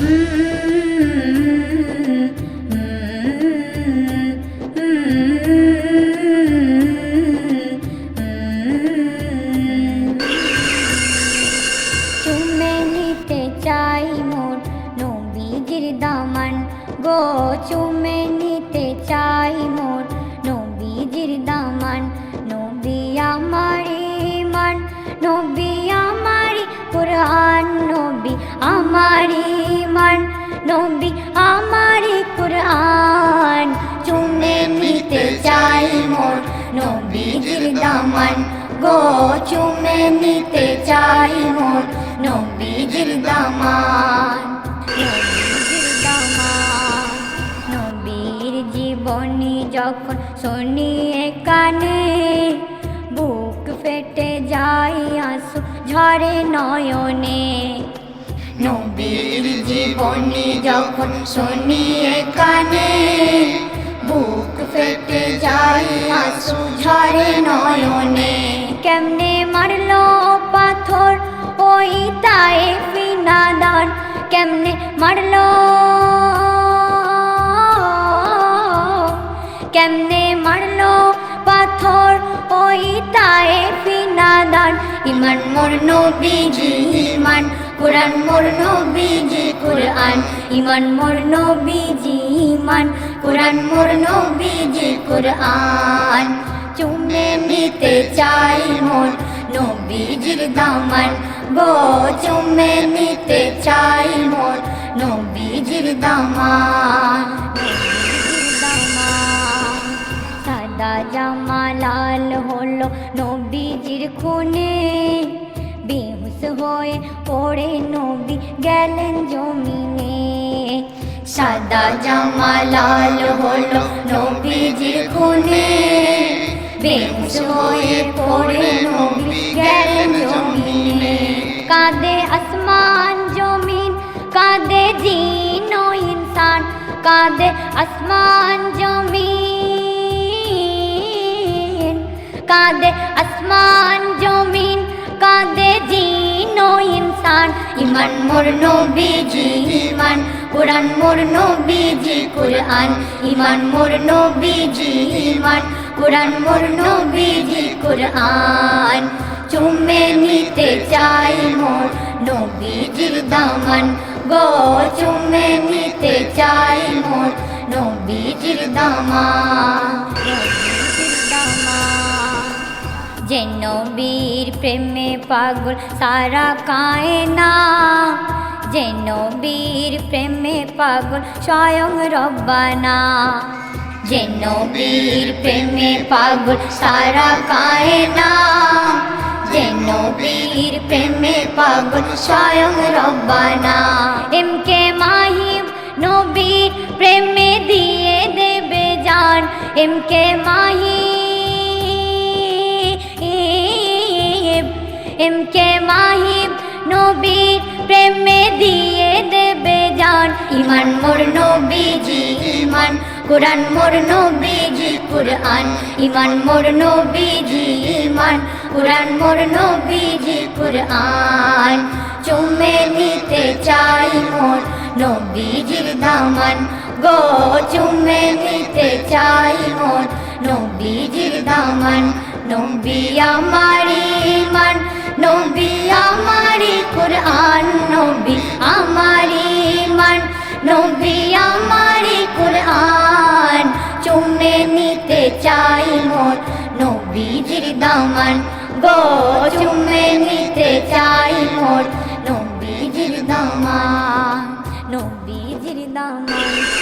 চুমে নিতে চাই মোর নবীজির দামান গো চুমে নিতে চাই মোর আমার ইমান, নবী আমার কোরআন। চুমে নিতে চাই মোর নবীজির দামান। গো, চুমে নিতে চাই মোর নবীজির দামান। নবীর জীবনী যখন শুনি কানে, বুক ফেটে যাই আসু ঝরে নয়নে। নবীর জীবনী যখন শুনি কানে, বুক ফেটে যাই আসু ঝরে নয়নে। কেমনে মারলো পাথর ওই তাই ফিনাদান কেমনে মারলো কেমনে মারলো পাথর ওই তাই ফিনাদান ইমান মোর নবীজি, ইমান কোরআন মোর নবীজি, কোরআন ইমান মোর নবীজি ইমান কোরআন মোর নবীজি, কোরআন। চুমে নিতে চাই মোর নবীজির দামান। গো চুমে নিতে চাই মোর নবীজির দামান। সাদা জামা লাল হলো নবীজির খুনে। বেহুশ হয়ে পড়ে নবী গেলেন জমিনে। সাদা জামা লাল হলো নবীজির খুনে। বেহুশ হয়ে পড়ে নবী গেলেন জমিনে। কাঁদে আসমান জমিন, কাঁদে জিন ইনসান। কাঁদে আসমান জমিন ইমান মোর নবীজি, ইমান, কোরআন মোর নবীজি, কোরআন, ইমান মোর নবীজি, ইমান, কোরআন মোর নবীজি, কোরআন। চুমে নিতে চাই মোর নবীজির দামান গো, চুমে নিতে চাই মোর নবীজির দামান। যে নবীর প্রেমে পাগল সারা কায়না। যে নবীর প্রেমে পাগল স্বয়ং রব্বানা। যে নবীর প্রেমে পাগল সারা কায়না। যে নবীর প্রেমে পাগল স্বয়ং রব্বানা। এম কে মাহিম নবীর প্রেমে দিয়ে দেবে জান। M K Mahim M K Mahim নবীর প্রেমে দিয়ে দেবে জান। ইমান মোর নবীজি, ইমান। কোরআন মোর নবীজি, কোরআন। ইমান মোর নবীজি, ইমান। কোরআন মোর নবীজি, কোরআন। চুমে নিতে চাই মোর নবীজির দামান। গো, চুমে নিতে চাই মোর নবীজির দামান। নবী আমারি দামান। গো চুমে নিতে চাই মোর নবীজির দামান। নবীজির দামান।